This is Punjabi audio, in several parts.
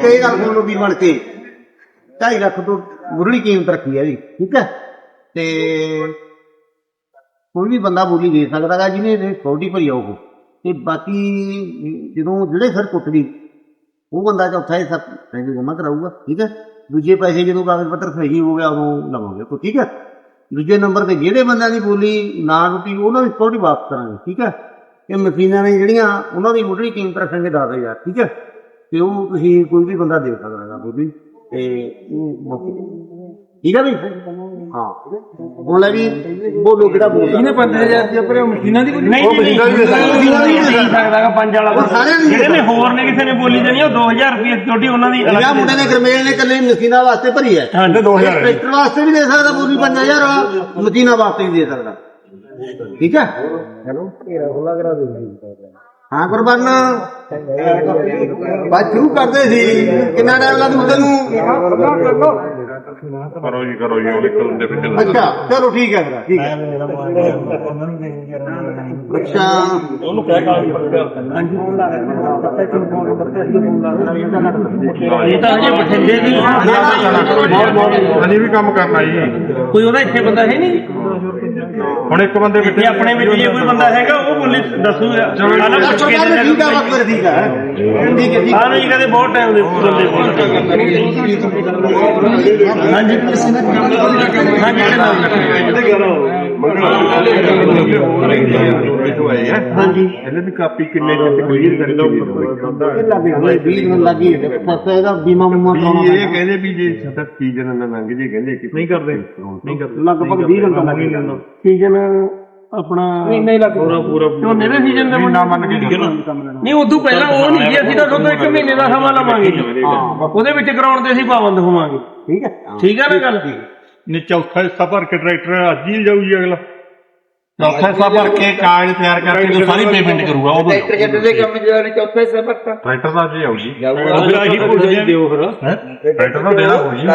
ਇੱਕ ਇਹ ਗੱਲ ਸੁਣ ਲਓ ਬਣ ਕੇ। 2.5 ਲੱਖ ਤੋਂ ਮੁਰਲੀ ਕੀਮਤ ਰੱਖੀ ਹੈ ਜੀ ਠੀਕ ਹੈ ਤੇ ਕੋਈ ਵੀ ਬੰਦਾ ਬੋਲੀ ਦੇ ਸਕਦਾ ਗਾ, ਜਿਹਨੇ ਇਹ ਭਰੀ ਉਹ। ਤੇ ਬਾਕੀ ਜਦੋਂ ਜਿਹੜੇ ਫਿਰ ਟੁੱਟ ਉਹ ਬੰਦਾ ਚੌਥਾ ਹਿੱਸਾ ਪੈਸੇ ਜਮ੍ਹਾਂ ਕਰਾਊਗਾ, ਠੀਕ ਹੈ ਦੂਜੇ ਪੈਸੇ ਜਦੋਂ ਕਾਗਜ਼ ਪੱਤਰ ਸਹੀ ਹੋ ਗਿਆ, ਉਦੋਂ ਲਵਾਂਗੇ ਕੋ ਠੀਕ ਹੈ ਦੂਜੇ ਨੰਬਰ ਤੇ ਜਿਹੜੇ ਬੰਦਿਆਂ ਦੀ ਬੋਲੀ ਨਾ ਟੁੱਟੀ, ਉਹਨਾਂ ਦੀ ਸਿਕਿਉਰਿਟੀ ਵਾਪਸ ਕਰਾਂਗੇ, ਠੀਕ ਹੈ ਇਹ ਮਸ਼ੀਨਾਂ ਨੇ ਜਿਹੜੀਆਂ, ਉਹਨਾਂ ਦੀ ਮੁੱਢਲੀ ਕੀਮਤ ਰੱਖਾਂਗੇ 10000 ਠੀਕ ਹੈ ਤੇ ਉਹ ਤੁਸੀਂ ਕੋਈ ਵੀ ਬੰਦਾ ਦੇ ਸਕਦਾ ਹੈਗਾ ਬੋਲੀ ਤੇ ਉਹ ਮੌਕੇ ਠੀਕ ਹੈ ਵੀ ਹਾਂ। ਹੁਣ ਲੈ ਵੀ ਬੋਲੋ ਕਿਹੜਾ ਬੋਲਦਾ। ਇਹਨੇ 5000 ਰੁਪਏ ਭਰੇ ਮਸ਼ੀਨਾਂ ਦੀ ਕੋਈ ਨਹੀਂ ਉਹ ਮਸ਼ੀਨਾਂ ਵੀ ਦੇ ਸਕਦਾ। ਨਹੀਂ। ਦੇ ਸਕਦਾਗਾ ਪੰਜ ਵਾਲਾ ਉਹ ਦੀ ਦੇ ਜਿਹੜੇ ਨੇ ਹੋਰ ਨੇ ਕਿਸੇ ਨੇ ਬੋਲੀ ਦੇਣੀ ਉਹ 2000 ਰੁਪਏ ਛੋਟੀ ਉਹਨਾਂ ਦੀ ਜਿਹੜਾ ਮੁੰਡੇ ਨੇ ਗਰਮੇਲ ਨੇ ਕੱਲੇ ਮਸ਼ੀਨਾਂ ਵਾਸਤੇ ਭਰੀ ਹੈ। ਹਾਂਜੀ 2000 ਟਰੈਕਟਰ ਵਾਸਤੇ ਵੀ ਦੇ ਸਕਦਾ ਪੂਰੀ 5000 ਮਸ਼ੀਨਾਂ ਵਾਸਤੇ ਵੀ ਦੇ ਸਕਦਾ। ਠੀਕ ਹੈ? ਹੈਲੋ ਹਾਂ ਕੁਰਬਾਨ। ਬਾਤ ਸ਼ੁਰੂ ਕਰਦੇ ਸੀ। ਕਿੰਨਾ ਟਾਈਮ ਲੱਗੂ ਤੈਨੂੰ? ਕਰੋ ਜੀ ਕਰੋ ਜੀ ਉਹ ਨਿਕਲਣ ਦੇ ਵਿੱਚ ਅੱਛਾ ਚਲੋ ਠੀਕ ਹੈ ਫਿਰ ਠੀਕ ਹੈ। ਅੱਛਾ। ਉਹਨੂੰ ਕਹਿ ਕਾਲ ਇਹ ਤਾਂ ਅਜੇ ਬਠਿੰਡੇ ਦੀ ਅਸੀਂ ਵੀ ਕੰਮ ਕਰਨਾ ਜੀ। ਕੋਈ ਉਹਦਾ ਇੱਥੇ ਬੰਦਾ ਹੈ ਨਹੀਂ? ਹੁਣ ਇੱਕ ਬੰਦੇ ਜੇ ਆਪਣੇ ਵਿੱਚ ਜੇ ਕੋਈ ਬੰਦਾ ਹੈਗਾ ਉਹ ਬੋਲੀ ਦੱਸੂਗਾ ਆਲਾ ਪੁੱਛ ਕੇ ਚਲੋ ਠੀਕ ਹੈ ਬਸ ਫਿਰ ਠੀਕ ਹੈ। ਠੀਕ ਹੈ ਠੀਕ ਹਾਂ ਨਹੀਂ ਕਦੇ ਬਹੁਤ ਟਾਈਮ ਦੇ ਬੰਦੇ ਹਾਂਜੀ। ਹਾਂਜੀ ਇਹਨੇ ਵੀ ਕਾਪੀ ਕਿੰਨੇ ਚ ਕਲੀਅਰ ਕਰੀ ਇਹ ਲੱਗ ਗਿਆ 20 ਦਿਨ ਲੱਗੀ ਹੈ ਫਸਾ ਇਹਦਾ ਬੀਮਾ ਮੁਮਾ ਕਰਾਉਣਾ ਇਹ ਕਹਿੰਦੇ ਵੀ ਜੇ ਸਾਡਾ ਸੀਜ਼ਨ ਨਾ ਲੰਘ ਜੇ ਕਹਿੰਦੇ ਕਿ ਨਹੀਂ ਕਰਦੇ। ਨਹੀਂ ਕਰਦੇ। ਲਗਭਗ 20 ਦਿਨ ਤਾਂ ਲੱਗ ਜਾਂਦਾ। ਸੀਜ਼ਨ ਆਪਣਾ ਮਹੀਨਾ ਹੀ ਲੱਗ ਪੂਰਾ ਪੂਰਾ। ਝੋਨੇ ਦੇ ਸੀਜ਼ਨ ਦੇ ਨਾ ਮੰਨ ਕੇ ਨਹੀਂ ਉਦੋਂ ਪਹਿਲਾਂ ਉਹ ਨਹੀਂ ਜੀ ਅਸੀਂ ਤਾਂ ਤੁਹਾਨੂੰ ਇੱਕ ਮਹੀਨੇ ਦਾ ਸਮਾਂ ਲਵਾਂਗੇ। ਉਹਦੇ ਵਿੱਚ ਕਰਾਉਣ ਤੇ ਅਸੀਂ ਪਾਬੰਦ ਹੋਵਾਂਗੇ। ਠੀਕ ਹੈ? ਠੀਕ ਹੈ ਨਾ ਗੱਲ? ਨੇ ਚੌਥਾ ਹਿੱਸਾ ਭਰ ਕੇ ਟਰੈਕਟਰ ਅੱਜ ਹੀ ਜਾਊ ਜੀ ਅਗਲਾ। ਚੌਥਾ ਹਿੱਸਾ ਭਰ ਕੇ ਕਾਗਜ਼ ਤਿਆਰ ਕਰਕੇ ਜੋ ਸਾਰੀ ਪੇਮੈਂਟ ਕਰੂਗਾ ਉਹ ਟਰੈਕਟਰ ਜੱਟ ਦੇ ਕੰਮ ਜਿਹੜਾ ਨੇ ਚੌਥੇ ਹਿੱਸੇ ਭਰਤਾ ਟਰੈਕਟਰ ਦਾ ਜੀ ਫਿਰ ਆਹੀ ਭੁੱਲ ਜਾਂਦੇ ਦਿਓ ਫਿਰ ਟਰੈਕਟਰ ਦਾ ਦੇਣਾ ਹੋ ਜੀ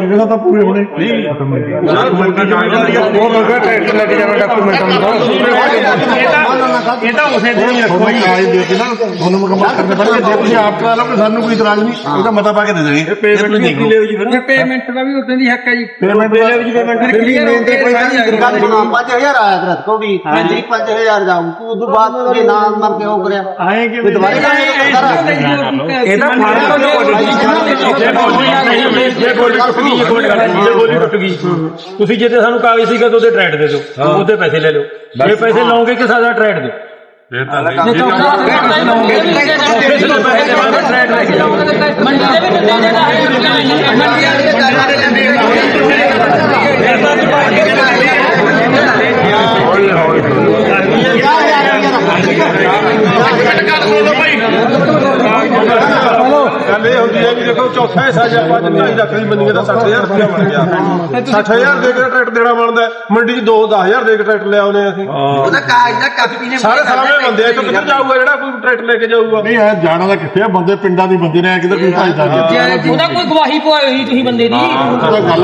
ਇਹਨਾਂ ਤਾਂ ਪੂਰੇ ਹੋਣੇ। ਨਹੀਂ। ਡਾਕੂਮੈਂਟ ਬਹੁਤ ਲੱਗਾ ਟਰੈਕਟਰ ਲੈ ਕੇ ਜਾਣਾ ਡਾਕੂਮੈਂਟ ਇਹ ਤਾਂ ਉਸੇ ਦਿਨ ਹੀ ਰੱਖੋ ਕੋਈ ਕਾਗਜ਼ ਦੇ ਕੇ ਨਾ ਤੁਹਾਨੂੰ ਮੁਕੰਮਲ ਕਰਨੇ ਪੈਣਗੇ। ਜੇ ਤੁਸੀਂ ਆਪ ਕਰਾ ਲਓਗੇ ਸਾਨੂੰ ਕੋਈ ਇਤਰਾਜ਼ ਨਹੀਂ। ਉਹਦਾ ਮਤਾ ਪਾ ਕੇ ਦੇ ਦੇਣੀ। ਪੇਮੈਂਟ ਨਹੀਂ ਲਿਓ ਜੀ ਫਿਰ? ਪੇਮੈਂਟ ਦਾ ਵੀ ਉਦੋਂ ਦੀ ਹੱਕ ਹੈ ਜੀ। ਪੇਮੈਂਟ ਲਿਓ ਜੀ ਪੇਮੈਂਟ ਵੀ ਮੇਨ ਤੇ ਕੋਈ ਗੱਲ ਸੁਣਾ 5000 ਆਇਆ ਤੇਰਾ ਕੋਡੀ। ਹਾਂਜੀ। 5000 ਜਾਊ। ਤੂੰ ਉਦੋਂ ਬਾਅਦ ਜੇ ਨਾ ਮਰ ਕੇ ਉਹ ਕਰਿਆ। ਆਏ ਕਿ ਤੇ ਦੁਬਾਰੇ ਕਰਾਂਗੇ ਇਹ ਤਾਂ ਫਾੜਾ ਜੇ ਬੋਲੀ ਟੁੱਟ ਗਈ। ਜੇ ਬੋਲੀ ਜੇ ਬੋਲੀ ਟੁੱਟ ਗਈ ਤੁਸੀਂ ਜਿੱਤੇ ਸਾਨੂੰ ਕਾਗਜ਼ ਸੀਗਾ ਤਾਂ ਉਹਦੇ ਟ੍ਰੈਡ ਦੇ ਦਿਓ। ਉਹਦੇ ਪੈਸੇ ਲੈ ਲਿਓ। ਜੇ ਪੈਸੇ ਲਓਗੇ ਕਿ ਸਾਡਾ ਟ੍ਰੈਡ ਦਿਓ। ਇਹ ਤਾਂ ਨਹੀਂ ਟ੍ਰੈਡ ਲੈ ਕੇ ਜਾਓ ਮੰਡੀ ਦੇ ਵਿੱਚ ਦੇ ਦੇਣਾ ਮੰਡੀ ਵਾਲੇ ਦੇ ਗੱਲ ਇਹ ਹੁੰਦੀ ਹੈ ਵੀ ਦੇਖੋ ਚੌਥਾ ਹਿੱਸਾ ਜੇ ਆਪਾਂ ਢਾਈ ਲੱਖ ਦੀ ਮੰਡੀਏ ਦਾ 60000 ਰੁਪਇਆ ਬਣ ਗਿਆ। 60000 ਦੇ ਕੇ ਟਰੈਕਟਰ ਦੇਣਾ ਬਣਦਾ। ਮੰਡੀ 'ਚ 2 10000 ਦੇ ਕੇ ਟਰੈਕਟਰ ਲੈ ਆਉਨੇ ਅਸੀਂ। ਉਹਦਾ ਕਾਗਜ਼ ਦਾ ਕਾਪੀ ਨੇ ਸਾਰੇ ਸਾਹਮਣੇ ਬੰਦੇ ਆ, ਇੱਕ ਕਿੱਧਰ ਜਾਊਗਾ ਜਿਹੜਾ ਕੋਈ ਟਰੈਕਟਰ ਲੈ ਕੇ ਜਾਊਗਾ। ਨਹੀਂ ਐ ਜਾਣਾ ਦਾ ਕਿੱਥੇ ਆ ਬੰਦੇ ਪਿੰਡਾਂ ਦੀ ਬੰਦੇ ਨੇ ਕਿਧਰ ਕੋਈ ਭਾਈ ਜਾਂਦੇ ਉਹਦਾ ਕੋਈ ਗਵਾਹੀ ਪਵਾਈ ਹੋਈ ਤੁਸੀਂ ਬੰਦੇ ਦੀ। ਗੱਲ ਗਵਾਹੀ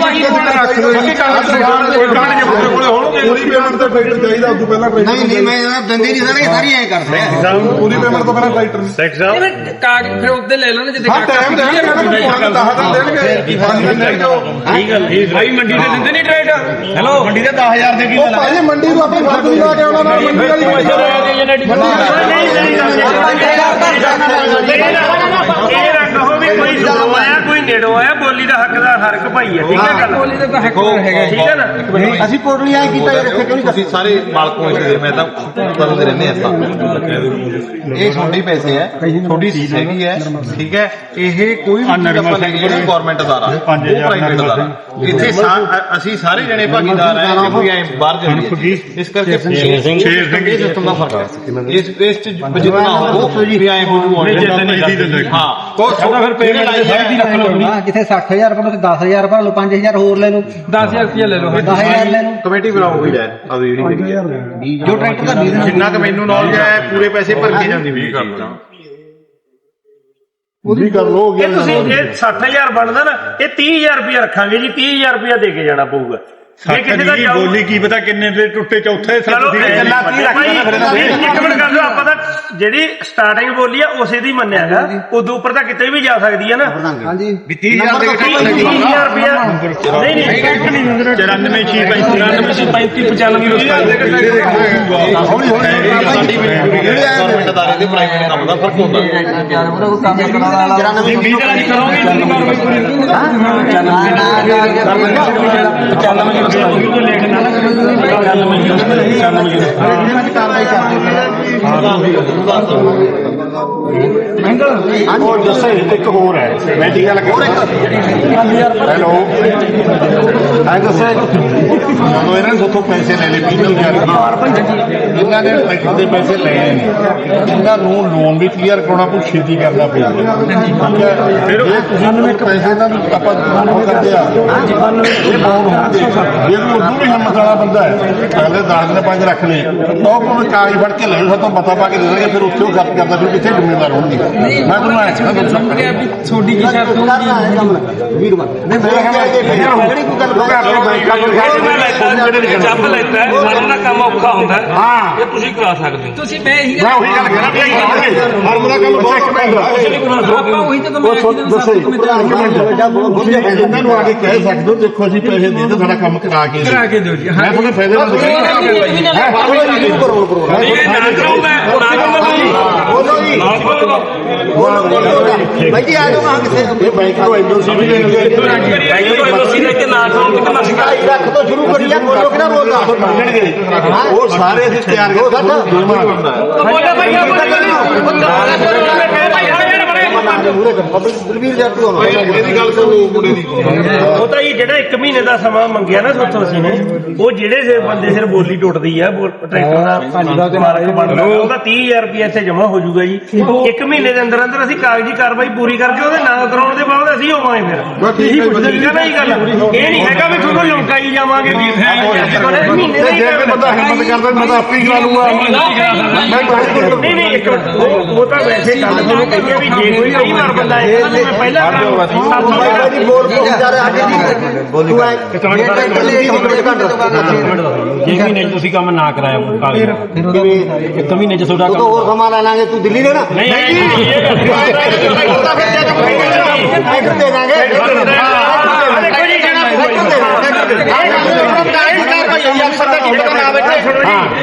ਬਾਕੀ ਕਾਗਜ਼ ਸਵਾਲ ਦੇ ਕਾਗਜ਼ ਜੇ ਬੰਦੇ ਕੋਲੇ ਹੋਣਗੇ ਪੂਰੀ ਪੇਮੈਂਟ ਤਾਂ ਟਰੈਕਟਰ ਚਾਹੀਦਾ ਉਦੋਂ ਪਹਿਲਾਂ ਨਹੀਂ ਨਹੀਂ ਮੈਂ ਦੰਦੇ ਨਹੀਂ ਸਾਰੇ ਸਾਰੀ ਐ ਕਰਦੇ ਪੂਰੀ ਪੇਮੈਂਟ ਤੋਂ ਪਹਿਲਾਂ ਟਰੈਕਟਰ ਕਾਗਜ਼ ਫਿਰ ਉਹਦੇ ਲੈ ਲਓ ਨਾ ਜਿੱਦੇ ਹਾਂ ਟਾਈਮ ਦੇਣਗੇ ਮੈਨੂੰ ਤਾਂ 10 ਦਿਨ ਦੇਣਗੇ 5 ਦਿਨ ਨਹੀਂ ਠੀਕ ਗੱਲ ਠੀਕ ਭਾਈ ਮੰਡੀ ਤੇ ਦਿੰਦੇ ਨਹੀਂ ਟ੍ਰੇਡ ਹੈਲੋ ਮੰਡੀ ਤੇ 10000 ਦੇ ਕੀ ਉਹ ਭਾਈ ਮੰਡੀ ਨੂੰ ਆਪਾਂ ਫ਼ਰਕ ਨਹੀਂ ਲਾ ਕੇ ਆਉਣਾ ਨਾਲ ਮੰਡੀ ਵਾਲੀ ਪੈਸੇ ਇਹ ਨਾ ਕਹੋ ਵੀ ਕੋਈ ਦੂਰੋਂ ਆਇਆ ਕੋਈ ਨੇੜੋਂ ਆਇਆ ਬੋਲੀ ਦਾ ਹੱਕਦਾਰ ਹਰ ਇੱਕ ਭਾਈ ਹੈ ਠੀਕ ਹੈ ਗੱਲ? ਬੋਲੀ ਦਾ ਤਾਂ ਹੱਕ ਹੈਗਾ ਠੀਕ ਹੈ ਨਾ? ਅਸੀਂ ਕੋਟਲੀ ਆਏ ਕੀਤਾ ਯਾਰ ਇੱਥੇ ਕਿਉਂ ਨਹੀਂ ਅਸੀਂ ਸਾਰੇ ਮਾਲਕੋਂ ਇਸ ਦੇ ਮੈਂ ਤਾਂ ਬਦਲਦੇ ਰਹਿੰਦੇ ਆ ਸਾਹ ਇਹ ਛੋਟੀ ਪੈਸੇ ਹੈ ਛੋਟੀ ਚੀਜ਼ ਹੈਗੀ ਹੈ ਠੀਕ ਹੈ। ਇਹ ਕੋਈ ਵੀ ਆਪਾਂ ਲੈ ਕੇ ਗਵਰਨਮੈਂਟ ਅਦਾਰਾ ਉਹ ਪ੍ਰਾਈਵੇਟ ਅਦਾਰਾ ਇੱਥੇ ਸਾ- ਅਸੀਂ ਸਾਰੇ ਜਣੇ ਭਾਗੀਦਾਰ ਹੈ ਇਹ ਕੋਈ ਐ ਬਾਹਰ ਜਾਂਦੀ ਇਸ ਕਰਕੇ ਸ਼ੇਰ ਸਿੰਘ ਸਿੰਘ ਸਿਸਟਮ ਦਾ ਫ਼ਰਕ ਹੈ ਇਸ ਇਸ ਚ ਜਿੰਨਾ ਹੋ ਵੀ ਐ ਹੋ। ਜੂ ਹਾਂ ਉਹ ਫਿਰ ਪੇਮੈਂਟ ਆਈ ਰੱਖ ਲਓ ਹਾਂ। ਜਿੱਥੇ 60000 ਭਰੋ ਤੇ 10000 ਭਰ ਲਓ 5000 ਹੋਰ ਲੈ ਲਓ। 10000 ਰੁਪਏ ਲੈ ਲਓ 10000 ਲੈ ਲਓ। ਕਮੇਟੀ ਬਣਾਓ ਕੋਈ ਲੈ ਆਦੀ ਜਿਹੜੀ ਜੋ ਟਰੈਕਟਰ ਦਾ ਬਿਜ਼ਨਸ ਜਿੰਨਾ ਕੁ ਮੈਨੂੰ ਨੌਲੇਜ ਹੈ ਪੂਰੇ ਪੈਸੇ ਭਰ ਕੇ ਜਾਂਦੀ ਵੀ ਪੂਰੀ ਕਰ ਲੋ ਇਹ ਤੁਸੀਂ ਇਹ 60000 ਬਣਦਾ ਨਾ ਇਹ 30000 ਰੁਪਇਆ ਰੱਖਾਂਗੇ ਜੀ 30000 ਰੁਪਇਆ ਦੇ ਕੇ ਜਾਣਾ ਪਊਗਾ। ਜੇ ਕਿਸੇ ਦਾ ਜਾਊ ਬੋਲੀ ਕੀ ਪਤਾ ਕਿੰਨੇ ਦੇ ਟੁੱਟੇ ਚੌਥੇ ਚਲੋ ਤੁਸੀਂ ਇਹ ਗੱਲਾਂ ਕੀ ਰੱਖਦੇ ਭਾਈ, ਫਿਰ ਇਹਨਾਂ ਇੱਕ ਇੱਕ ਮਿੰਟ ਕਰ ਲਓ ਆਪਾਂ ਤਾਂ ਜਿਹੜੀ ਸਟਾਰਟਿੰਗ ਬੋਲੀ ਆ ਉਸੇ ਦੀ ਮੰਨਿਆ ਹੈਗਾ ਉਦੋਂ ਉੱਪਰ ਤਾਂ ਕਿਤੇ ਵੀ ਜਾ ਸਕਦੀ ਹੈ ਨਾ ਹਾਂਜੀ ਵੀ 30000 ਦੇ ਕੇ 30000 ਰੁਪਇਆ ਨਹੀਂ ਨਹੀਂ 94 ਛੇ 95 35 95 ਹੌਲੀ ਹੌਲੀ ਸਾਡੀ ਗਵਰਨਮੈਂਟ ਅਦਾਰੇ ਦੇ ਪ੍ਰਾਈਵੇਟ ਕੰਮ ਦਾ ਫ਼ਰਕ ਹੁੰਦਾ ਨਹੀਂ ਵੀਹ ਦਾ ਨਹੀਂ ਕਰੋਗੇ ਤੁਸੀਂ ਕਾਰਵਾਈ ਪੂਰੀ ਕਾਰਵਾਈ ਕਰਦੇ ਹਾਂ। ਉਹ ਦੱਸੇ ਇੱਕ ਹੋਰ ਹੈ। ਮੈਂ ਹੈਲੋ। ਦੱਸੇ ਜਦੋਂ ਇਹਨਾਂ ਨੇ ਸਾਥੋਂ ਪੈਸੇ ਲੈ ਲਏ 20000 ਇਹਨਾਂ ਨੇ ਟਰੈਕਟਰ ਦੇ ਪੈਸੇ ਲਏ ਨੇ ਇਹਨਾਂ ਨੂੰ ਲੋਨ ਵੀ ਕਲੀਅਰ ਕਰਾਉਣਾ ਕੋਈ ਛੇਤੀ ਕਰਨਾ ਹੈ? ਫਿਰ ਤੁਸੀਂ ਇੱਕ ਪੈਸੇ ਨੂੰ ਆਪਾਂ ਲੋਨ ਕਰਦੇ ਆ। ਇਹ ਲੋਨ ਹੋਣਗੇ ਜੇ ਕੋਈ ਉਦੋਂ ਵੀ ਹਿੰਮਤ ਵਾਲਾ ਬੰਦਾ ਹੈ ਅਗਲੇ 10 ਦਿਨ ਪੰਜ ਰੱਖ ਲਏ ਤਾਂ ਉਹ ਭਾਵੇਂ ਕਾਗਜ਼ ਫੜ ਕੇ ਲੈ ਲਓ ਸਾਤੋਂ ਪਤਾ ਪਾ ਕੇ ਦੇ ਦੇਣਗੇ ਫਿਰ ਉੱਥੇ ਉਹ ਖਰਚ ਕਰਦਾ ਫਿਰ ਕਿੱਥੇ ਜ਼ਿੰਮੇਵਾਰ ਹੋਣਗੇ ਮੈਂ ਤੁਹਾਨੂੰ ਐਂ ਕਹਿੰਦਾ ਤੁਹਾਡੀ ਕੀ ਸ਼ਰਤ ਕਰਨਾ ਹੈ? ਕੰਮ ਵੀਰਵਾਰ ਨਹੀਂ ਮੈਂ ਕਹਿੰਦਾ ਜੇ ਕਿਹੜੀ ਕੋਈ ਗੱਲ ਜੱਬ ਲੈਤਾ ਹੈ, ਸਾਰਿਆਂ ਦਾ ਕੰਮ ਔਖਾ ਹੁੰਦਾ ਹੈ। ਹਾਂ। ਇਹ ਤੁਸੀਂ ਕਰਾ ਸਕਦੇ ਹੋ। ਤੁਸੀਂ ਮੈਂ ਇਹੀ ਮੈਂ ਉਹੀ ਗੱਲ ਕਰਾਂ ਵੀ ਹਰਮ ਦਾ ਕੰਮ ਬਹੁਤ ਹੁੰਦਾ। ਆਪਾਂ ਉਹੀ ਤਾਂ ਮੈਂ ਮਿੰਟ। ਇਹਨਾਂ ਨੂੰ ਆ ਕੇ ਕਹਿ ਸਕਦੇ ਹੋ ਦੇਖੋ ਜੀ ਪੈਸੇ ਦੇ ਦਿਓ ਸਾਡਾ ਕੰਮ ਕਰਾ ਕੇ ਕਰਾ ਕੇ ਦਿਓ ਜੀ ਮੈਂ ਤੁਹਾਨੂੰ ਫਾਇਦੇ ਨਾਲ ਨਹੀਂ ਇਹ ਨਾ ਕਰਾਉ ਮੈਂ ਉਹ ਨਾ ਕਰਾਉਂਗਾ ਬੋਲੋ ਜੀ। ਨਾ ਭਾਈ ਜੀ ਆ ਜਾਓ ਕਹਾਂ ਕਿਸੇ ਇਹ ਬੈਂਕ ਤੋਂ ਐਨਓਸੀ ਵੀ ਲੈਣਗੇ ਬੈਂਕ ਤੋਂ ਐਨਓਸੀ ਲੈ ਕੇ ਨਾ ਕਰਾਉਂ ਤੇ ਕਿੰਨਾ ਸਿਕਾ ਢਾਈ ਲੱਖ ਤੋਂ ਸ਼ੁਰੂ ਕਰੀਏ ਬੋਲੋ ਕਿਹੜਾ ਬੋਲਦਾ ਉਹ ਸਾਰੇ ਅਸੀਂ ਤਿਆਰ ਦੋ ਸੱਠ ਬੋਲੇ ਭਾਈ ਆ ਬਲਵੀਰ ਜੱਟੂ ਹੋਣਾ ਇਹਦੀ ਗੱਲ ਸੁਣੋ ਮੁੰਡੇ ਦੀ। ਉਹ ਤਾਂ ਜੀ ਜਿਹੜਾ 1 ਮਹੀਨੇ ਦਾ ਸਮਾਂ ਮੰਗਿਆ ਨਾ ਸੋਥੋਂ ਅਸੀਂ ਨੇ ਉਹ ਜਿਹੜੇ ਸੇ ਬੰਦੇ ਸਿਰ ਬੋਲੀ ਟੁੱਟਦੀ ਆ ਟਰੈਕਟਰ ਦਾ ਮਾਲਕ ਬਣ ਲਓ ਉਹਦਾ 30000 ਰੁਪਏ ਇੱਥੇ ਜਮ੍ਹਾਂ ਹੋ ਜਾਊਗਾ ਜੀ। 1 ਮਹੀਨੇ ਦੇ ਅੰਦਰ ਅੰਦਰ ਅਸੀਂ ਕਾਗਜ਼ੀ ਕਾਰਵਾਈ ਪੂਰੀ ਕਰਕੇ ਉਹਦੇ ਨਾਂ ਕਰਾਉਣ ਦੇ ਬਾਅਦ ਅਸੀਂ ਹੋਵਾਂਗੇ ਫਿਰ। ਇਹੀ ਪੁੱਛਦੇ ਨਾ ਇਹ ਗੱਲ। ਇਹ ਨਹੀਂ ਹੈਗਾ ਵੀ ਤੁਹਾਨੂੰ ਲੁਕਾਈ ਜਾਵਾਂਗੇ ਵੀ ਮਹੀਨੇ ਦਾ ਜੇ ਕੋਈ ਬੰਦਾ ਹਿੰਮਤ ਕਰਦਾ ਮੈਂ ਤਾਂ ਆਪੇ ਹੀ ਕਰਾ ਲੂੰਗਾ। ਮੈਂ ਤਾਂ ਨਹੀਂ ਨਹੀਂ ਉਹ ਤਾਂ ਵੈਸੇ ਗੱਲ ਤੁਹਾਨੂੰ ਕਹੀ ਆ ਵੀ ਜੇ ਕੋਈ ਕਈ ਵਾਰ ਬੰਦਾ ਇਹ ਕਹਿੰਦਾ ਮੈਂ ਪਹਿਲਾਂ ਬਾਬਾ ਜੀ ਬੋਲ ਕੇ ਵਿਚਾਰੇ ਸਾਡੇ ਦੀ ਬੋਲੀ ਤੂੰ ਐ ਜੇ ਟਰੈਕਟਰ ਲਈ ਇੱਕ ਮਿੰਟ ਘੰਟ ਜੇ ਮਹੀਨੇ ਚ ਤੁਸੀਂ ਕੰਮ ਨਾ ਕਰਾਇਆ ਕਾਗਜ਼ ਇੱਕ ਮਹੀਨੇ ਚ ਤੁਹਾਡਾ ਤੂੰ ਤਾਂ ਹੋਰ ਸਮਾਂ ਲੈ ਲਾਂਗੇ ਤੂੰ ਦਿੱਲੀ ਰਹਿਣਾ ਨਹੀਂ ਨਹੀਂ ਉਹਦਾ ਫਿਰ ਜੇ ਟਰੈਕਟਰ ਦੇ ਦਾਂਗੇ ਦੇਖੋ ਜੀ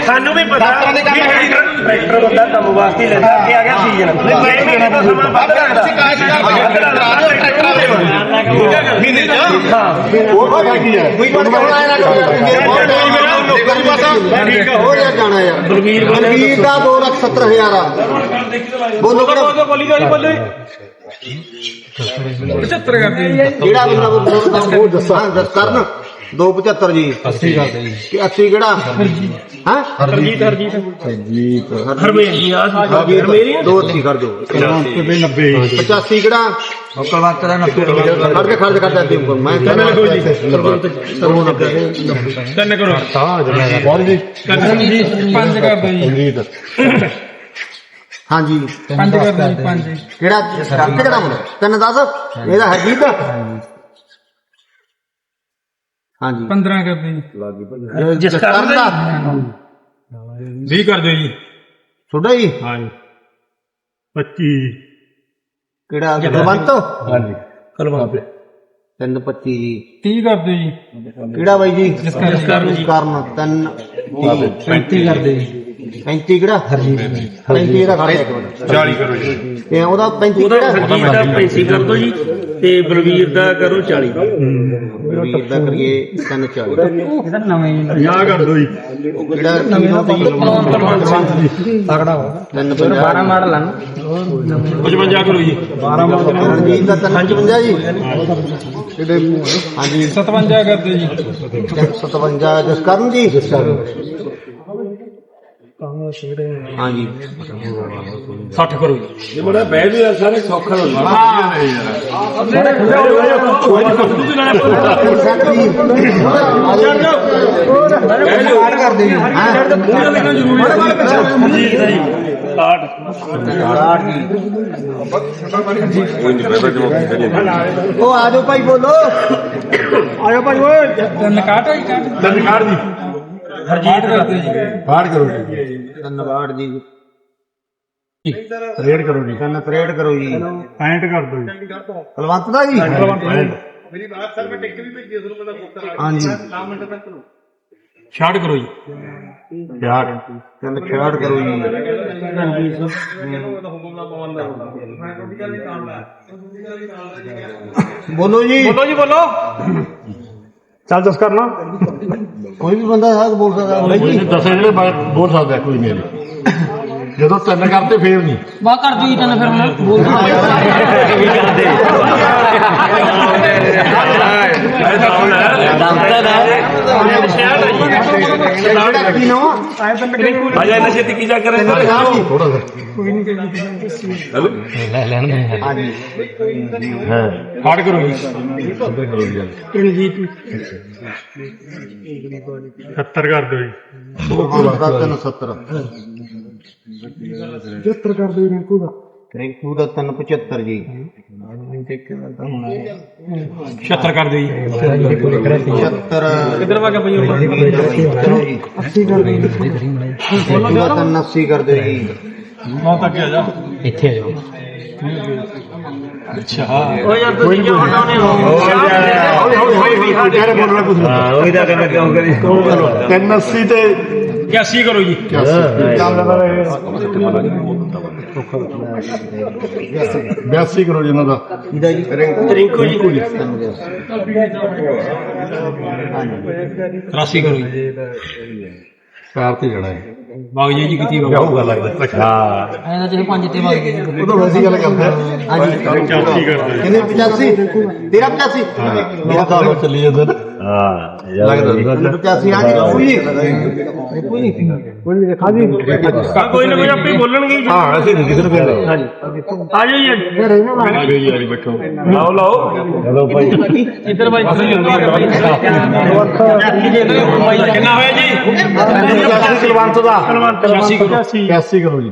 ਸਾਨੂੰ ਵੀ ਪਤਾ ਵੀ ਟਰੈਕਟਰ ਬੰਦਾ ਕੰਮ ਵਾਸਤੇ ਹੀ ਲੈਂਦਾ। ਅੱਗੇ ਆ ਗਿਆ ਸੀਜ਼ਨ ਨਹੀਂ ਮਹੀਨੇ ਦਾ ਸਮਾਂ ਵੱਧ ਲੱਗਦਾ। ਉਹ ਪਤਾ ਕੀ ਹੈ? ਕੋਈ ਬੰਦਾ ਹੁਣ ਆਇਆ ਨਾ ਹੋ ਜਾ ਜਾਣਾ ਯਾਰ। ਬਲਵੀਰ ਬਲਵੀਰ ਦਾ 2 ਲੱਖ 70 ਹਜ਼ਾਰ ਆ। ਬੋਲੋ ਕਿਹੜਾ ਬੋਲੀ ਗਾਲੀ ਬੋਲੇ। 75 ਕਰਦੇ ਕਿਹੜਾ ਬੰਦਾ ਬੋਲਦਾ ਉਹ ਦੱਸਾਂ ਦੱਸ ਕਰਨ। 275 ਜੀ। 80 ਕਰਦੇ ਜੀ 80 ਕਿਹੜਾ? ਹਾਂ? ਹਰਜੀਤ ਹਰਜੀਤ। ਜੀ ਆ ਹਰਮੇਲ 280 ਕਰ ਦਿਓ। 85 ਕਿਹੜਾ? ਕਲਵੰਤ ਦਾ 90 ਖੜ ਦੇ ਖੜ ਦੇ ਖੜ ਦੇ ਮੈਂ ਤਿੰਨ ਲਿਖੋ ਜੀ। ਤਿੰਨ ਕਰੋ। ਪੰਜ ਕਰਦੇ ਜੀ। ਹਾਂਜੀ। ਪੰਜ ਕਰਦੇ ਜੀ। ਪੰਜ ਕਿਹੜਾ ਕਰਤੇ ਕਿਹੜਾ ਮੁੰਡਾ? ਤੈਨੂੰ ਦੱਸ। ਇਹਦਾ ਹਰਜੀਤ ਦਾ ਹਾਂਜੀ। 15 ਕਰਦੇ ਜੀ। ਜਿਸ ਕਰਨ ਦਾ? 20 ਕਰ ਦਿਓ ਜੀ। ਛੋਟਾ ਜੀ? ਹਾਂ ਜੀ 25 ਕਿਹੜਾ ਗੁਰਵੰਤ ਕਲਵਾ 325 ਜੀ 30 ਕਰਦੇ ਜੀ। ਕਿਹੜਾ ਬਾਈ ਜੀ? ਕਰਨ ਜੀ। ਕਰਨ ਤਿੰਨ। 35 ਕਰਦੇ ਜੀ। 35 ਕਿਹੜਾ? ਹਰਜੀਤ 35 ਇਹਦਾ ਖੜਾ ਇੱਕ ਮਿੰਟ। 40 ਕਰੋ ਜੀ। ਤੇ ਉਹਦਾ 35 ਉਹਦਾ ਕਿਹੜਾ? ਹਰਜੀਤ ਦਾ 35 ਕਰ ਦਿਓ ਜੀ ਤੇ ਬਲਵੀਰ ਦਾ ਕਰੋ 40 ਵੀਰ ਦਾ ਕਰੀਏ 340 ਇਹਦਾ ਨਵੇਂ ਜੀ 50 ਕਰ ਦੋ ਜੀ। ਕਿਹੜਾ ਤਗੜਾ ਹੋ। 350 ਮਾਡਲ ਆ 55 ਕਰੋ ਜੀ। ਰਣਜੀਤ ਦਾ 355 ਜੀ। ਕਿਹੜੇ ਹਾਂਜੀ। 57 ਕਰਦੇ ਜੀ। 57 ਜਸਕਰਨ ਜੀ। ਹਾਂਜੀ 60 ਕਰੋ ਜੀ ਇਹ ਬੜਾ ਬਹਿ ਵੀ ਸਾਰੇ ਸੌਖਾ ਕਰਦੇ ਜੀ ਉਹ ਆ ਜਾਓ ਭਾਈ ਬੋਲੋ ਆਇਓ ਭਾਈ ਓਏ ਤਿੰਨ ਕਾਟ ਹੋਈ ਕਾਟ ਤਿੰਨ ਕਾਰਡ ਜੀ ਹਰਜੀਤ ਕਰਦੇ ਜੀ ਕਾਰਡ ਕਰੋ ਜੀ। ਧੰਨਵਾਦ ਜੀ। ਰੇਡ ਕਰੋ ਜੀ। ਕੰਨ ਪਰੇਡ ਕਰੋ ਜੀ। ਪੈਂਟ ਕਰ ਦਿਓ ਜੀ। ਕੁਲਵੰਤ ਦਾ। ਜੀ? ਮੇਰੀ ਬਾਤ ਸਰ ਮੈਂ ਟਿਕਟ ਵੀ ਭੇਜੀ ਹੈ ਤੁਹਾਨੂੰ ਮੈਂ ਬੁੱਕ ਹਾਂਜੀ। ਛਾੜ ਕਰੋ ਜੀ। ਯਾਰ ਕੰਨ ਖਿਆੜ ਕਰੋ ਜੀ। ਬੋਲੋ ਜੀ। ਬੋਲੋ ਜੀ ਬੋਲੋ। ਚੱਲ ਦੱਸ ਕਰਨਾ ਕੋਈ ਵੀ ਬੰਦਾ ਸਾਥ ਬੋਲ ਸਕਦਾ ਹੈ ਕੋਈ ਦੱਸੇ ਜਿਹੜੇ ਬਾਹਰ ਬੋਲ ਸਕਦਾ ਕੋਈ ਨਹੀਂ ਹਲੇ। ਜਦੋਂ ਤਿੰਨ ਕਰਤੇ ਫੇਰ ਨਹੀਂ ਵਾ ਕਰ ਦੂਈ ਤੈਨੂੰ ਫਿਰ ਮੈਂ ਬੋਲ ਕਿਹੜਾ ਕੀ ਨੋ ਆਜਾ ਇਹਨਾਂ ਛੇਤੀ ਕੀ ਜਾ ਕਰੇ ਥੋੜਾ ਜਿਹਾ ਹਾਂ। ਛਾੜ ਕਰੋ ਜੀ। 70 ਕਰ ਦਿਓ ਜੀ। ਤਿੰਨ 70 75 ਕਰ ਦਿਓ ਰਿੰਕੂ ਦਾ। ਰਿੰਕੂ ਦਾ ਤਿੰਨ 75 ਜੀ। 76 ਕਰ ਦਿਓ ਜੀ। 75 ਕਿੱਧਰ ਵਾ ਗਿਆ ਭਾਈ ਚਲੋ ਜੀ। 80 ਕਰ ਦਿਓ ਰਿੰਕੂ ਦਾ ਤਿੰਨ 80 ਕਰ ਦਿਓ ਜੀ। ਨੌ ਤੱਕ ਆ ਜਾ। ਇੱਥੇ ਆ ਜਾਓ। ਅੱਛਾ। ਓ ਯਾਰ ਤੁਸੀਂ ਕਿਉਂ ਹਟਾਉਨੇ ਹੋ? ਯਾਰ ਬੋਲਣਾ ਕੁਝ ਹਾਂ ਉਹੀ ਤਾਂ ਕਹਿੰਦਾ ਕਿਉਂ ਕਰੀ? 380 ਤੇ 81 ਕਰੋ ਜੀ। 82 ਕਰੋ ਜੀ ਇਹਨਾਂ ਦਾ ਇਹਦਾ ਜੀ ਰਿੰਕੂ ਜੀ 83 ਕਰੋ ਜੀ ਕਾਰ ਤੇ ਜੜਾ ਹੈ ਬਾਗ ਜੀ ਜੀ ਕਿਤੀ ਜਾਊਗਾ ਲੱਗਦਾ ਹਾਂ ਐਂ ਤਾਂ ਪੰਜ ਤੇ ਵਗ ਗਏ ਉਹ ਤਾਂ ਵੈਸੀ ਗੱਲ ਕਰਦਾ ਹਾਂਜੀ 84 ਕਰਦੇ ਕਿੰਨੇ 85 ਤੇਰਾ 85 ਮੇਰਾ ਤਾਂ ਚੱਲੀ ਜਾਂਦਾ ਨਾ। ਲੱਗਦਾ ਤਿੰਨ 85 ਹਾਂਜੀ ਬਾਪੂ ਜੀ ਬਾਪੂ ਜੀ ਹਾਂ। ਕੋਈ ਨਾ ਕੋਈ ਆਪੇ ਹੀ ਬੋਲਣਗੇ ਜੀ। ਹਾਂ ਅਸੀਂ ਨਹੀਂ ਕਿਸੇ ਨੂੰ ਕਹਿੰਦੇ ਆ ਜਾਓ ਜੀ ਅੱਜ। ਆ ਗਏ ਜੀ ਆ ਜੀ ਬੈਠੋ। ਲਾਓ ਲਾਓ। ਚਲੋ ਭਾਈ। ਇੱਧਰ ਬਾਈ। ਕਿੰਨਾ ਹੋਇਆ ਜੀ? 85 ਕੁਲਵੰਤ ਦਾ। 86 ਕਰੋ। 81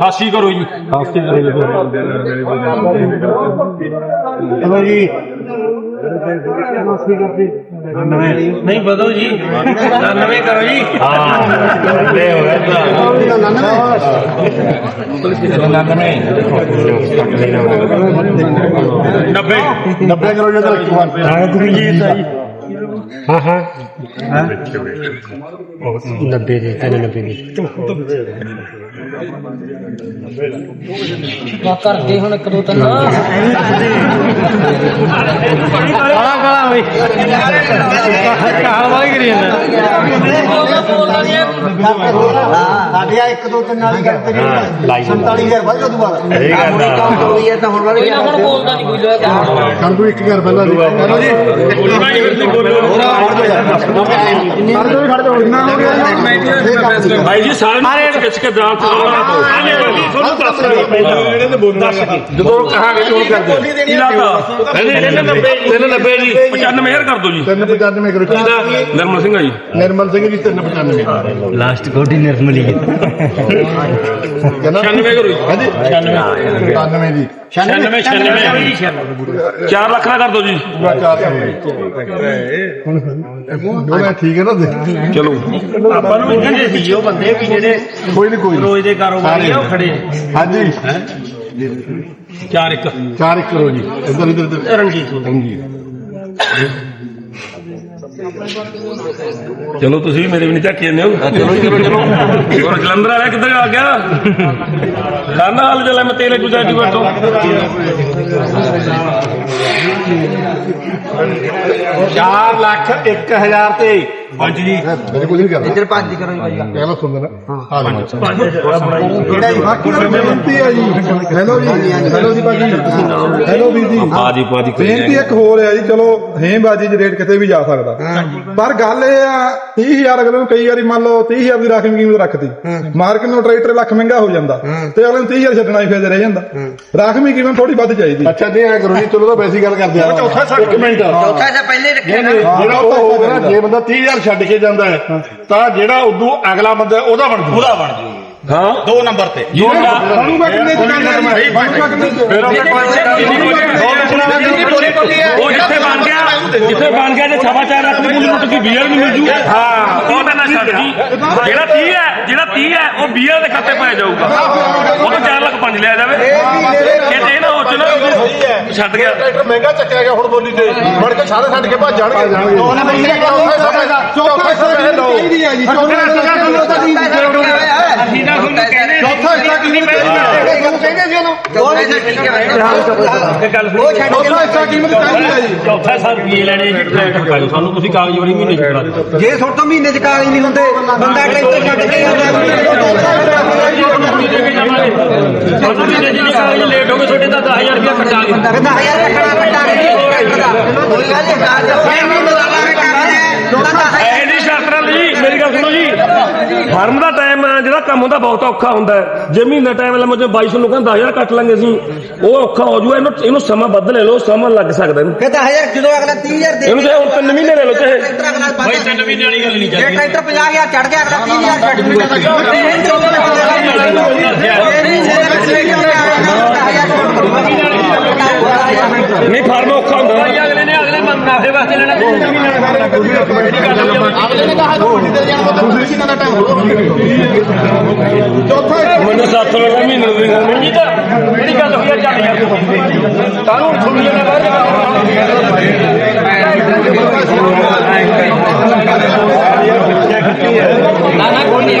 80 ਕਰੋ ਜੀ। ਚਲੋ ਜੀ। ਨਹੀਂ ਬਦੋ ਜੀ। 99 ਕਰੋ ਜੀ। ਨੱਬੇ। 90 ਕਰੋ ਜੀ ਤਾਂ ਇੱਕ ਵਾਰ। ਹਾਂ ਤੁਸੀਂ ਜੀ ਹਾਂ ਹਾਂ ਹਾਂ। 90 ਦੇ 90 ਦੇ। ਵਾ ਕਰਦੇ ਹੁਣ ਇੱਕ ਦੋ ਤਿੰਨ ਕਾਲਾ ਕਾਲਾ ਬਈ। ਕਾਲ ਵਾਲੀ ਕਰੀ ਜਾਂਦਾ। ਸਾਡੇ ਆ ਇੱਕ ਦੋ ਤਿੰਨ ਵਾਲੀ ਕਰਦੇ ਜੀ 47000 ਵੱਧ ਤੋਂ ਬਾਅਦ ਇਹ ਗੱਲ ਆ। ਹੋਈ ਹੈ ਤਾਂ ਹੁਣ ਵਾਲੀ ਇਹਨਾਂ ਹੁਣ ਬੋਲਦਾ ਨਹੀਂ ਕੋਈ ਲੋਕ ਕਰ ਦੋ ਇੱਕ ਘਰ ਪਹਿਲਾਂ ਜੀ। ਕਿੰਨੇ ਖੜ ਜਾਓ ਕਿੰਨਾ ਹੋ ਗਿਆ? ਜੀ ਭਾਈ ਜੀ ਸਾਰੇ ਖਿੱਚ ਕੇ ਦਾਲ ਆਨੇ ਬਾਜੀ ਤੁਹਾਨੂੰ ਦੱਸ ਰਹੇ ਜਦੋਂ ਕਹਾਂਗੇ ਜੀ ਹੁਣ ਕਰ ਦੇ ਕੀ ਲਾਤਾ ਤਿੰਨ 90 ਤਿੰਨ 90 ਜੀ 95 ਹਜ਼ਾਰ ਕਰ ਦਿਓ ਜੀ 395 ਕਰੋ ਜੀ ਨਰਮਲ ਸਿੰਘ ਆ ਜੀ ਨਿਰਮਲ ਸਿੰਘ ਜੀ 395 ਲਾਸਟ ਕੋਡੀ ਨਿਰਮਲੀ ਕਹਿੰਦਾ 96 ਕਰੋ ਜੀ ਹਾਂਜੀ 95 ਜੀ 96 96 4 ਲੱਖ ਦਾ ਕਰ ਦਿਓ ਜੀ ਪੂਰਾ ਚਾਰ ਕਰੋ ਦੋਵੇਂ ਠੀਕ ਹੈ ਨਾ ਦੇ ਚਲੋ ਆਪਾਂ ਨੂੰ ਵੀ ਕਹਿੰਦੇ ਸੀ ਉਹ ਬੰਦੇ ਵੀ ਜਿਹੜੇ ਕੋਈ ਨਹੀਂ ਕੋਈ। ਰੋਜ਼ ਦੇ ਕਾਰੋਬਾਰੀ ਆ ਉਹ ਖੜੇ ਹਾਂਜੀ। 4 1 ਚਾਰ ਇੱਕ ਕਰੋ ਜੀ। ਇੱਧਰ ਇੱਧਰ ਇੱਧਰ। ਰਣਜੀਤ ਸਿੰਘ ਹਾਂਜੀ ਚਲੋ ਤੁਸੀਂ ਵੀ ਮੇਰੇ ਵੀ ਨਹੀਂ ਝਾਕੀ ਜਾਂਦੇ ਹੋ। ਚਲੋ ਚਲੋ ਚਲੋ। ਹੋਰ ਜਲੰਧਰ ਵਾਲਾ ਕਿੱਧਰ ਆ ਗਿਆ? ਖਾਨਾ ਹਾਲ ਜਲਾ ਮੈਂ ਤੇਰੇ ਗੁਜਰਾਤੀ ਬੈਠੋ। ਚਾਰ ਲੱਖ ਇੱਕ ਹਜ਼ਾਰ ਤੇ ਪੰਜ ਜੀ। ਮੇਰੇ ਕੁਝ ਨਹੀਂ ਕਰਦਾ ਇੱਧਰ ਪੰਜ ਕਰੋ ਜੀ ਭਾਈ ਕਹਿ ਲੋ ਸੁਣ ਨਾ ਹਾਂ। ਪੰਜ ਆਪਣਾ ਜੀ ਕਿਹੜਾ ਜੀ ਬਾਕੀ ਦਾ ਬੇਨਤੀ ਹੈ ਜੀ। ਹੈਲੋ ਜੀ। ਹੈਲੋ ਜੀ ਬਾਜੀ। ਹੈਲੋ ਵੀਰ ਜੀ। ਬਾਜੀ ਬਾਜੀ ਬੇਨਤੀ ਇੱਕ ਹੋਰ ਹੈ ਜੀ। ਚਲੋ ਹੇਮਬਾਜੀ 'ਚ ਰੇਟ ਕਿਤੇ ਵੀ ਜਾ ਸਕਦਾ। ਪਰ ਗੱਲ ਇਹ ਆ 30000 ਅਗਲੇ ਨੂੰ ਕਈ ਵਾਰੀ ਮੰਨ ਲਓ 30000 ਦੀ ਰਾਖਵੀਂ ਕੀਮਤ ਰੱਖਤੀ। ਮਾਰਕੀਟ ਨੂੰ ਟਰੈਕਟਰ ਲੱਖ ਮਹਿੰਗਾ ਹੋ ਜਾਂਦਾ। ਤੇ ਅਗਲੇ ਨੂੰ 30000 ਛੱਡਣਾ ਹੀ ਫੇਰ ਰਹਿ ਜਾਂਦਾ। ਰਾਖਵੀਂ ਕੀਮਤ ਥੋੜੀ ਵੱਧ ਚਾਹੀਦੀ। ਅੱਛਾ ਨਹੀਂ ਐ ਕਰੋ ਜੀ। ਚਲੋ ਤਾਂ ਵੈਸੀ ਗੱਲ ਕਰਦੇ ਆ। ਇੱਕ ਮਿੰਟ। ਚੌਥਾ ਜਿਹਾ ਪਹਿਲੇ ਰੱਖਿਆ ਨਾ। ਜਿਹੜਾ ਉਹ ਹੋਊਗਾ ਨਾ ਜੇ ਬੰਦਾ 30000 ਛੱਡ ਕੇ ਜਾਂਦਾ ਹੈ, ਤਾਂ ਜਿਹੜਾ ਉਦੋਂ ਅਗਲਾ ਬੰਦਾ ਉਹਦਾ ਬਣ ਜੂ ਉਹਦਾ ਬਣ ਜੂ ਹਾਂ? ਦੋ ਨੰਬਰ ਤੇ। ਬਣੂਗਾ ਕਿੰਨੇ ਕਰਨਾ ਜੀ। ਬਣੂਗਾ ਕਿੰਨੇ ਫਿਰ ਉਹ ਜਿੱਥੇ ਬਣ ਗਿਆ ਜਿੱਥੇ ਬਣ ਗਿਆ ਜੇ ਸਵਾ ਚਾਰ ਲੱਖ ਦੀ ਮੁੱਲ ਲੁੱਟ ਕੇ 20 ਨਹੀਂ ਮਿਲ ਜੂ। ਹਾਂ ਉਹ ਤਾਂ ਨਾ ਛੱਡ ਜੀ ਜਿਹੜਾ 30 ਹੈ ਜਿਹੜਾ 30 ਹੈ ਉਹ 20 ਦੇ ਖਾਤੇ ਪੈ ਜਾਊਗਾ। ਉਹ ਤੋਂ 4 ਲੱਖ ਪੰਜ ਲਿਆ ਜਾਵੇ। ਕਿਤੇ ਇਹ ਨਾ ਹੋ ਚ ਨਾ ਛੱਡ ਗਿਆ। ਟਰੈਕਟਰ ਮਹਿੰਗਾ ਚੱਕਿਆ ਗਿਆ ਹੁਣ ਬੋਲੀ ਤੇ। ਮੜ ਕੇ ਸਾਰੇ ਛੱਡ ਕੇ ਭੱਜ ਜਾਣਗੇ। ਦੋ ਨੰਬਰ ਤੇ ਚੌਥਾ ਸਮੇਂ ਚੌਥਾ ਸਮੇਂ ਲਓ ਜੀ। ਚੌਥਾ ਹਿੱਸਾ ਤੁਹਾਨੂੰ ਤਾਂ ਨਹੀਂ ਅਸੀਂ ਤਾਂ ਤੁਹਾਨੂੰ ਕਹਿੰਦੇ ਚੌਥਾ ਹਿੱਸਾ ਕੀਮਤ ਚਾਹੀਦੀ ਹੈ। ਚੌਥਾ ਜਿਹਾ ਠੀਕ ਹੈ ਗੱਲ ਛੱਡ ਕੇ ਚੌਥਾ ਹਿੱਸਾ ਕੀਮਤ ਚਾਹੀਦੀ ਹੈ ਜੀ। ਚੌਥਾ ਸਾਲ ਰੁਪਏ ਲੈਣੇ ਜੀ? ਟਰੈਕਟਰ ਦਿਓ ਸਾਨੂੰ ਤੁਸੀਂ ਕਾਗਜ਼ ਵਾਲੀ ਮਹੀਨੇ ਚ ਕਰਾ ਦਿਓ। ਜੇ ਤੁਹਾਡੇ ਤੋਂ ਮਹੀਨੇ ਚ ਕਾਗਜ਼ ਨਹੀਂ ਹੁੰਦੇ ਬੰਦਾ ਟਰੈਕਟਰ ਛੱਡ ਕੇ ਕਾਗਜ਼ ਲੇਟ ਹੋ ਗਏ ਤੁਹਾਡੇ ਤਾਂ 10000 ਰੁਪਏ ਕਟਾਂਗੇ ਕਹਿੰਦਾ ਹਜ਼ਾਰ ਰੱਖਣਾ ਪੈਂਦਾ ਕੋਈ ਗੱਲ ਨਹੀਂ ਕਾਗਜ਼ ਨਹੀਂ ਐ ਨਹੀਂ ਸ਼ਰਤ ਨਾਲ ਜੀ ਮੇਰੀ ਗੱਲ ਸੁਣੋ ਜੀ। ਫਾਰਮ ਦਾ ਟਾਈਮ ਜਿਹੜਾ ਕੰਮ ਹੁੰਦਾ ਬਹੁਤ ਔਖਾ ਹੁੰਦਾ। ਜੇ ਮਹੀਨਾ ਟਾਈਮ ਲੈ ਮੈਂ 2200 ਨੂੰ ਕਹਿੰਦਾ 10000 ਕੱਟ ਲਾਂਗੇ ਅਸੀਂ। ਉਹ ਔਖਾ ਹੋ ਜੂਗਾ ਇਹਨੂੰ ਇਹਨੂੰ ਸਮਾਂ ਵੱਧ ਲੈ ਲਓ ਸਮਾਂ ਲੱਗ ਸਕਦਾ ਇਹਨੂੰ। ਕਹਿੰਦਾ ਹਜ਼ਾਰ ਜਦੋਂ ਅਗਲਾ 30000 ਦੇ ਇਹਨੂੰ ਚਾਹੇ ਹੁਣ ਤਿੰਨ ਮਹੀਨੇ ਲੈ ਲਓ ਚਾਹੇ। ਬਾਈ ਤਿੰਨ ਮਹੀਨੇ ਵਾਲੀ ਗੱਲ ਨਹੀਂ ਜੇ ਟਰੈਕਟਰ 50000 ਚੜ ਗਿਆ ਅਗਲਾ 30000 ਛੱਡ ਦੂਗਾ ਨਹੀਂ ਫਾਰਮ ਔਖਾ ਹੁੰਦਾ। ਅਗਲੇ ਨੇ ਅਗਲੇ ਮੁਨਾਫੇ ਵਾਸਤੇ ਲੈਣਾ ਮੈਨੂੰ 700 ਰੁਪਏ ਮਹੀਨੇ ਨੂੰ ਦੇਣਾ ਨਹੀਂ ਤਾਂ ਕਿਹੜੀ ਗੱਲ ਹੋਈ ਆ ਚੱਲ ਯਾਰ ਕਾਹਨੂੰ ਛੁੱਟੀ ਲੈਣਾ ਬਾਹਰ ਨਾ ਨਾ ਕੋਈ ਨਹੀਂ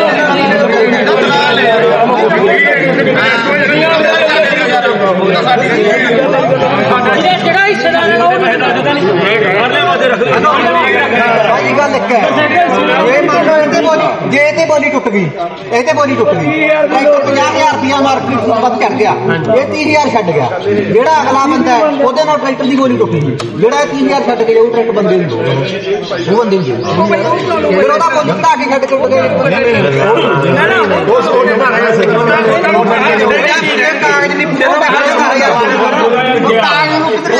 ਜਿਹੜਾ ਹਿੱਸੇਦਾਰ ਹੈ ਉਹ ਭਾਈ ਗੱਲ ਇੱਕ ਹੈ ਇਹ ਮੰਨ ਲਓ ਇਹਦੇ ਬੋਲੀ ਜੇ ਇਹਦੇ ਬੋਲੀ ਟੁੱਟ ਗਈ ਇਹਦੇ ਬੋਲੀ ਟੁੱਟ ਗਈ ਟਰੈਕਟਰ 50000 ਰੁਪਇਆ ਮਾਰਕੀਟ ਤੋਂ ਵੱਧ ਚੜ ਗਿਆ ਇਹ 30000 ਛੱਡ ਗਿਆ ਜਿਹੜਾ ਅਗਲਾ ਬੰਦਾ ਹੈ ਉਹਦੇ ਨਾਲ ਟਰੈਕਟਰ ਦੀ ਬੋਲੀ ਟੁੱਟ ਗਈ ਜਿਹੜਾ ਇਹ 30000 ਛੱਡ ਕੇ ਉਹ ਟਰੈਕਟ ਬੰਦੇ ਨੂੰ ਉਹ ਬੰਦੇ ਨੂੰ ਦਿਓ। ਫਿਰ ਉਹਦਾ ਬੋਲੀ ਘਟਾ ਕੇ ਛੱਡ ਕੇ ਉੱਡ ਗਏ ਕਾਗਜ਼ ਨਹੀਂ ਪੂਰੇ ਕਾਗਜ਼ ਨੂੰ ਕਿਧਰੇ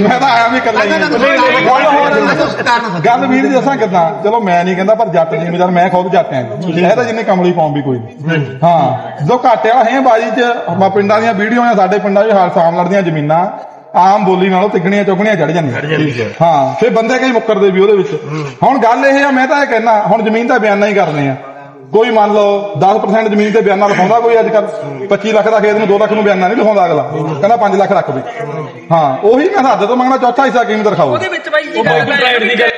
ਮੈਂ ਤਾਂ ਆਇਆ ਵੀ ਗੱਲ ਵੀਰ ਜੀ ਦੱਸਾਂ ਕਿੱਦਾਂ? ਚਲੋ ਮੈਂ ਨਹੀਂ ਕਹਿੰਦਾ ਪਰ ਜੱਟ ਜ਼ਿਮੀਦਾਰ ਮੈਂ ਖੁਦ ਜੱਟ ਆਂ ਇਹ ਤਾਂ ਜਿੰਨੇ ਕਮਲੀ ਪਾਉਂ ਵੀ ਕੋਈ ਨਹੀਂ। ਹਾਂ। ਜੋ ਘਾਟੇ ਵਾਲਾ ਹੈ ਬਾਜੀ ਚ ਆਪਾਂ ਪਿੰਡਾਂ ਦੀਆਂ ਵੀਡੀਓਆਂ ਸਾਡੇ ਪਿੰਡਾਂ 'ਚ ਹਾਲ ਸਾਮ ਲੜਦੀਆਂ ਜ਼ਮੀਨਾਂ। ਆਮ ਬੋਲੀ ਨਾਲੋਂ ਤਿੱਗਣੀਆਂ ਚੁਗਣੀਆਂ ਚੜ ਜਾਂਦੀਆਂ। ਹਾਂ। ਫਿਰ ਬੰਦੇ ਕਈ ਮੁੱਕਰਦੇ ਵੀ ਉਹਦੇ ਵਿੱਚ। ਹੁਣ ਗੱਲ ਇਹ ਆ ਮੈਂ ਤਾਂ ਇਹ ਕਹਿਣਾ ਹੁਣ ਜ਼ਮੀਨ ਦਾ ਬਿਆਨਾ ਹੀ ਕਰਦੇ ਆ। ਕੋਈ ਮੰਨ ਲਓ 10% ਜ਼ਮੀਨ ਤੇ ਬਿਆਨਾ ਲਿਖਾਉਂਦਾ ਕੋਈ ਅੱਜ ਕੱਲ 25 ਲੱਖ ਦਾ ਖੇਤ ਨੂੰ 2 ਲੱਖ ਨੂੰ ਬਿਆਨਾ ਨਹੀਂ ਲਿਖਾਉਂਦਾ ਅਗਲਾ। ਕਹਿੰਦਾ 5 ਲੱਖ ਰੱਖ ਵੀ। ਹਾਂ ਉਹੀ ਮੈਂ ਹੱਦ ਤੋਂ ਮੰਗਣਾ ਚੌਥਾ ਹਿੱਸਾ ਕੀਮਤ ਰਖਾਓ ਉਹ ਪ੍ਰਾਈਵੇਟ ਦੀ ਗੱਲ